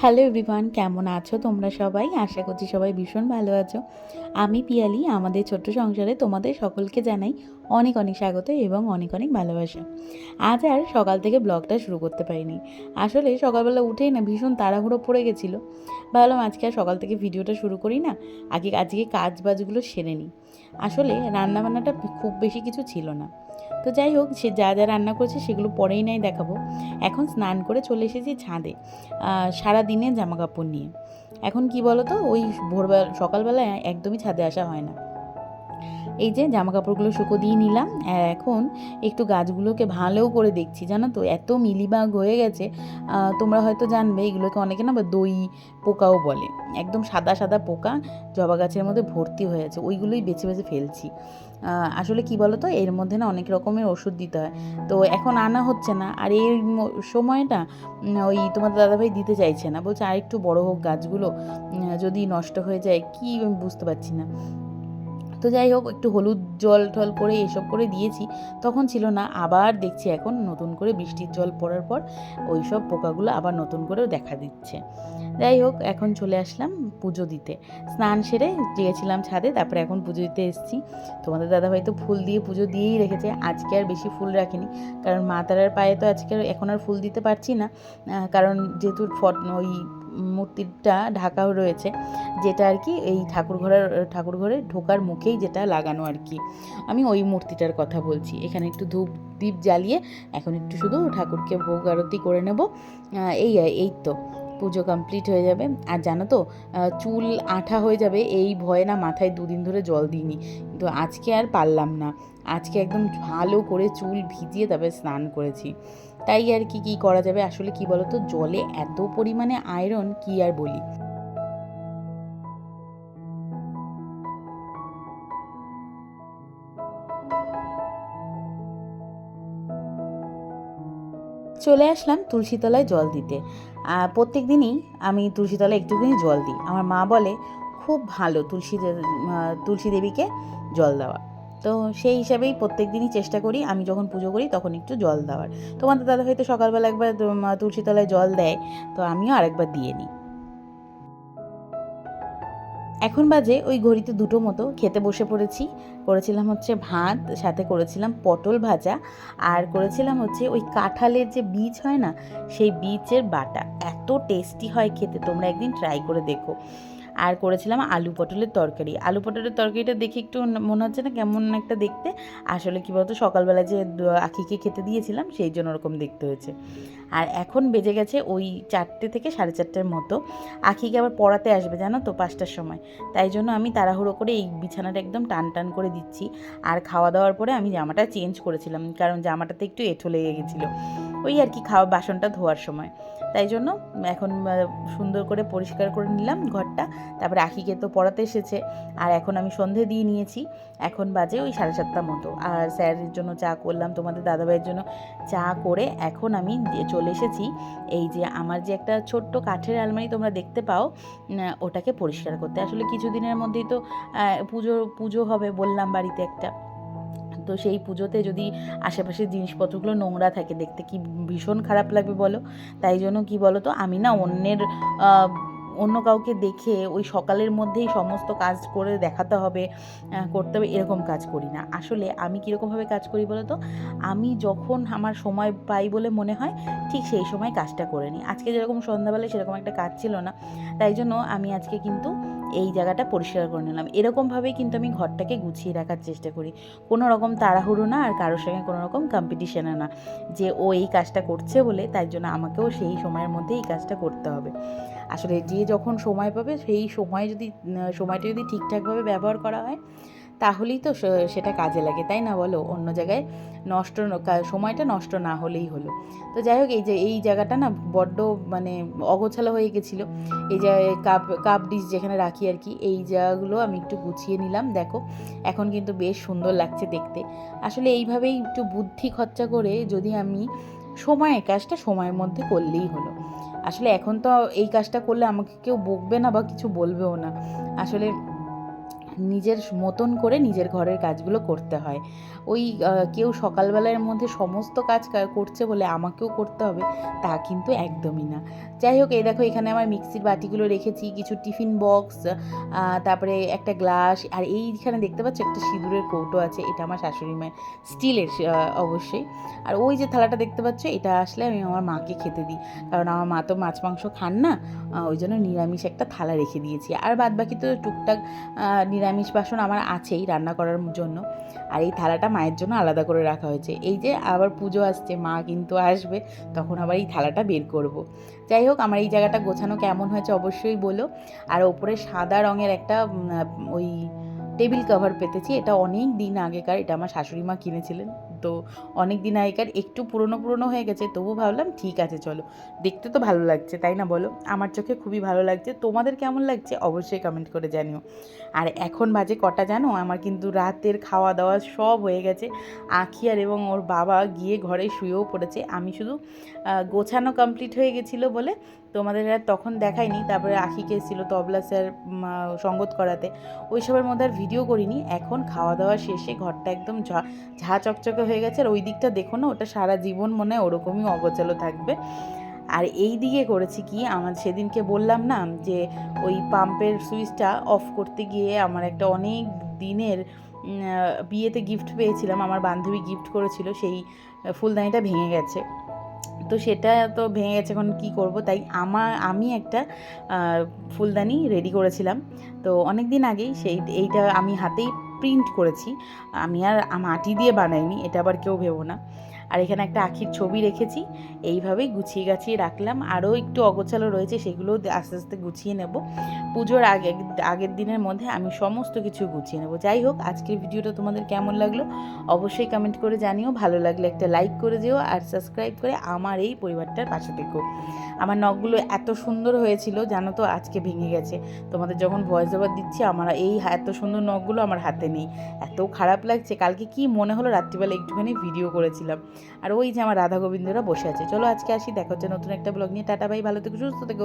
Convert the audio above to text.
Hello everyone, কেমন আছো তোমরা সবাই? আশা করছি সবাই ভীষণ ভালো আছো। আমি পিয়ালি, আমাদের ছোট্ট সংসারে তোমাদের সকলকে জানাই অনেক অনেক স্বাগত এবং অনেক অনেক ভালোবাসা। আজ আর সকাল থেকে ব্লগটা শুরু করতে পারিনি। আসলে সকালবেলা উঠেই না ভীষণ তাড়াহুড়ো পড়ে গেছিল। ভাবলাম আজকে আর সকাল থেকে ভিডিওটা শুরু করি না, আগে আজকে কাজ বাজগুলো সেরে নিই। আসলে রান্নাবান্নাটা খুব বেশি কিছু ছিল না। তো যাই হোক, সে যা যা রান্না করেছে সেগুলো পরেই নাই দেখাবো। এখন স্নান করে চলে এসেছি ছাদে সারা দিনে জামা কাপড় নিয়ে। এখন কি বলো তো ওই ভোরবেলা, সকালবেলায় একদমই ছাদে আসা হয় না। এই যে জামা কাপড়গুলো শুকো দিয়ে নিলাম, আর এখন একটু গাছগুলোকে ভালো করে দেখছি, জানো তো? এত মিলিবাগ হয়ে গেছে তোমরা হয়তো জানবে, এগুলোকে অনেকে না বা দই পোকাও বলে। একদম সাদা সাদা পোকা জবা গাছের মধ্যে ভর্তি হয়ে আছে, ওইগুলোই বেছে বেছে ফেলছি। আসলে কি বলো তো এর মধ্যে না অনেক রকমের ওষুধ দিতে হয়। তো এখন আনা হচ্ছে না, আর এই সময়টা ওই তোমাদের দাদাভাই দিতে চাইছে না। বলছে আর একটু বড় হোক গাছগুলো যদি নষ্ট হয়ে যায়, কি আমি বুঝতে পারছি না। তো যাই হোক, একটু হলুদ জল টল করে এসব করে দিয়েছি। তখন ছিল না, আবার দেখছি এখন নতুন করে বৃষ্টির জল পড়ার পর ওই সব পোকাগুলো আবার নতুন করে দেখা দিচ্ছে। যাই হোক, এখন চলে আসলাম পুজো দিতে। স্নান সেরে গিয়েছিলাম ছাদে, তারপরে এখন পুজো দিতে এসেছি। তোমাদের দাদাভাই তো ফুল দিয়ে পুজো দিয়েই রেখেছে, আজকে আর বেশি ফুল রাখিনি। কারণ মা তারার পায়ে তো আজকে এখন আর ফুল দিতে পারছি না। কারণ যেহেতু ফট ওই মূর্তিটা ঢাকা রয়েছে, যেটা আর কি এই ঠাকুর ঘরের, ঠাকুর ঘরে ঢোকার মুখেই যেটা লাগানো আর কি। আমি ওই মূর্তিটার কথা বলছি। এখানে একটু ধূপ দ্বীপ জ্বালিয়ে এখন একটু শুধু ঠাকুরকে ভোগ আরতি করে নেব। এই এই তো, পুজো কমপ্লিট হয়ে যাবে। আর জানো তো চুল আঠা হয়ে যাবে, এই ভয়ে না মাথায় দুদিন ধরে জল দিইনি। কিন্তু আজকে আর পারলাম না। আজকে একদম ভালো করে চুল ভিজিয়ে তারপরে স্নান করেছি। তাই আর কি কি করা যাবে? আসলে কি বলতো, জলে এত পরিমাণে আয়রন কি আর বলি? চলে আসলাম তুলসীতলায় জল দিতে। প্রত্যেক দিনই আমি তুলসীতলায় একটুখানি জল দিই। আমার মা বলে, খুব ভালো তুলসী তুলসী দেবীকে জল দেওয়া। তো সেই হিসাবেই প্রত্যেক দিনই চেষ্টা করি, আমি যখন পুজো করি তখন একটু জল দেওয়ার। তোমাদের দাদা হয়তো সকালবেলা একবার তুলসীতলায় জল দেয়, তো আমিও আরেকবার দিয়ে নিই। এখন বাজে ওই ঘড়িতে দুটো মতো, খেতে বসে পড়েছি। করেছিলাম হচ্ছে ভাত, সাথে করেছিলাম পটল ভাজা, আর করেছিলাম হচ্ছে ওই কাঁঠালের যে বীজ হয় না, সেই বীজের বাটা। এত টেস্টি হয় খেতে, তোমরা একদিন ট্রাই করে দেখো। আর করেছিলাম আলু পটলের তরকারি। আলু পটলের তরকারিটা দেখে একটু মনে হচ্ছে না কেমন একটা দেখতে। আসলে কী বলতো, সকালবেলা যে আখিকে খেতে দিয়েছিলাম, সেই জন্য ওরকম দেখতে হয়েছে। আর এখন বেজে গেছে ওই চারটে থেকে সাড়ে চারটের মতো। আখিকে আবার পড়াতে আসবে, জানো তো, পাঁচটার সময়। তাই জন্য আমি তাড়াহুড়ো করে এই বিছানাটা একদম টান টান করে দিচ্ছি। আর খাওয়া দাওয়ার পরে আমি জামাটা চেঞ্জ করেছিলাম, কারণ জামাটাতে একটু এঁঠো লেগে গেছিল। ওই আর কি, খাওয়া, বাসনটা ধোয়ার সময়। তাই জন্য এখন সুন্দর করে পরিষ্কার করে নিলাম ঘরটা। তারপরে আখিকে তো পড়াতে এসেছে। আর এখন আমি সন্ধে দিয়ে নিয়েছি। এখন বাজে ওই সাড়ে সাতটা মতো। আর স্যারের জন্য চা করলাম, তোমাদের দাদাভাইয়ের জন্য চা করে এখন আমি চলে এসেছি। এই যে আমার যে একটা ছোট্ট কাঠের আলমারি তোমরা দেখতে পাও ওটাকে পরিষ্কার করতে। আসলে কিছুদিনের মধ্যেই তো পুজো পুজো হবে বললাম বাড়িতে একটা। তো সেই পুজোতে যদি আশেপাশের জিনিসপত্রগুলো নোংরা থাকে, দেখতে কি ভীষণ খারাপ লাগবে বলো? তাই জন্য কি বলো তো আমি না অন্যের অন্য কাউকে দেখে ওই সকালের মধ্যেই সমস্ত কাজ করে দেখাতে হবে করতে হবে, এরকম কাজ করি না। আসলে আমি কীরকমভাবে কাজ করি বলো তো আমি যখন আমার সময় পাই বলে মনে হয়, ঠিক সেই সময় কাজটা করে নিই। আজকে যেরকম সন্ধ্যাবেলায় সেরকম একটা কাজ ছিল না, তাই জন্য আমি আজকে কিন্তু এই জায়গাটা পরিষ্কার করে নিলাম। এরকমভাবেই কিন্তু আমি ঘরটাকে গুছিয়ে রাখার চেষ্টা করি। কোনো রকম তাড়াহুড়ো না আর কারোর সঙ্গে কোনো রকম কম্পিটিশনে না। যে ও এই কাজটা করছে বলে, তাই জন্য আমাকেও সেই সময়ের মধ্যে এই কাজটা করতে হবে। আসলে যে যখন সময় পাবে সেই সময় যদি সময়টা যদি ঠিকঠাকভাবে ব্যবহার করা হয়, তাহলেই তো সেটা কাজে লাগে, তাই না বলো? অন্য জায়গায় নষ্ট সময়টা নষ্ট না হলেই হলো। তো যাই হোক, এই যে, এই জায়গাটা না বড্ড মানে অগোছালো হয়ে গেছিল। এই যে, কাপ কাপ ডিশ যেখানে রাখি আর কি, এই জায়গাগুলো আমি একটু গুছিয়ে নিলাম, দেখো। এখন কিন্তু বেশ সুন্দর লাগছে দেখতে। আসলে এইভাবেই একটু বুদ্ধি খরচা করে যদি আমি সময়ের কাজটা সময়ের মধ্যে করলেই হলো। আসলে এখন তো এই কাজটা করলে আমাকে কেউ বকবে না বা কিছু বলবেও না। আসলে নিজের মতন করে নিজের ঘরের কাজগুলো করতে হয়। ওই কেউ সকালবেলার মধ্যে সমস্ত কাজ করছে বলে আমাকেও করতে হবে তা কিন্তু একদমই না। যাই হোক এই দেখো এখানে আমার মিক্সির বাটিগুলো রেখেছি কিছু টিফিন বক্স তারপরে একটা গ্লাস আর এইখানে দেখতে পাচ্ছ একটা সিঁদুরের কৌটো আছে এটা আমার শাশুড়ি মায়ের স্টিলের অবশ্যই। আর ওই যে থালাটা দেখতে পাচ্ছ এটা আসলে আমি আমার মাকে খেতে দিই কারণ আমার মা তো মাছ মাংস খান না ওই জন্য নিরামিষ একটা থালা রেখে দিয়েছি। আর বাদ বাকি তো টুকটাক আহ, নিরামিষ বাসন আমার আছেই রান্না করার জন্য। আর এই থালাটা মায়ের জন্য আলাদা করে রাখা হয়েছে। এই যে আবার পুজো আসছে, মা কিন্তু আসবে, তখন আবার এই থালাটা বের করব। যাই হোক, আমার এই জায়গাটা গোছানো কেমন হয়েছে অবশ্যই বলো। আর ওপরে সাদা রঙের একটা ওই টেবিল কভার পেতেছি। এটা অনেক দিন আগেকার, এটা আমার শাশুড়ি মা কিনেছিলেন। তো অনেক দিন আগেকার একটু পুরনো পুরনো হয়ে গেছে তবু ভাবলাম ঠিক আছে চলো। দেখতে তো ভালো লাগছে, তাই না বলো? আমার চোখে খুবই ভালো লাগছে, তোমাদের কেমন লাগছে অবশ্যই কমেন্ট করে জানিও। আর এখন বাজে কটা জানো? আমার কিন্তু রাতের খাওয়া দাওয়া সব হয়ে গেছে। আখিয়ার এবং ওর বাবা গিয়ে ঘরে শুয়েও পড়েছে। আমি শুধু গোছানো কমপ্লিট হয়ে গেছিল বলে তোমাদের আর তখন দেখাইনি, তারপরে আখিকে এসেছিল তবলা স্যার সঙ্গত করাতে। ওই সবের মধ্যে আর ভিডিও করিনি, এখন খাওয়া দাওয়া শেষে ঘরটা একদম ঝা চকচকে হয়ে গেছে। আর ওই দিকটা দেখো না, ওটা সারা জীবন মনে হয় ওরকমই অগোছালো থাকবে। আর এই দিকে করেছি কি, আমার সেদিনকে বললাম না যে, ওই পাম্পের সুইচটা অফ করতে গিয়ে আমার একটা অনেক দিনের বিয়েতে গিফট পেয়েছিলাম। আমার বান্ধবী গিফট করেছিল, সেই ফুলদানিটা ভেঙে গেছে। তো সেটা তো ভেঙে গেছে এখন কী করব? তাই আমার, আমি একটা ফুলদানি রেডি করেছিলাম। তো অনেক দিন আগেই সেই, এইটা আমি হাতেই প্রিন্ট করেছি। আমি আর মাটি দিয়ে বানাইনি, এটা আবার কেউ ভেবো না। আর এখানে একটা আখির ছবি রেখেছি। এইভাবেই গুছিয়ে গাছিয়ে রাখলাম। আরও একটু অগোছালো রয়েছে সেগুলো আস্তে আস্তে গুছিয়ে নেব। পুজোর আগে, আগের দিনের মধ্যে আমি সমস্ত কিছু গুছিয়ে নেব। যাই হোক, আজকের ভিডিওটা তোমাদের কেমন লাগল অবশ্যই কমেন্ট করে জানিও। ভালো লাগলে একটা লাইক করে দিও আর সাবস্ক্রাইব করে আমার এই পরিবারটার পাশে থেকো। আমার নখগুলো এত সুন্দর হয়েছিল, জানো তো, আজকে ভেঙে গেছে। তোমাদের যখন ভয়েস ওভার দিচ্ছি, আমার এই এত সুন্দর নখগুলো আমার হাতে নেই। এত খারাপ লাগছে। কালকে কি মনে হলো? রাত্রিবেলা একটুখানি ভিডিও করেছিলাম। আর ওই যে আমার রাধা গোবিন্দরা বসে আছে। চলো আজকে আসি, দেখো হচ্ছে নতুন একটা ব্লগ নিয়ে। টাটা ভাই ভালো থেকো, সুস্থ থেকো।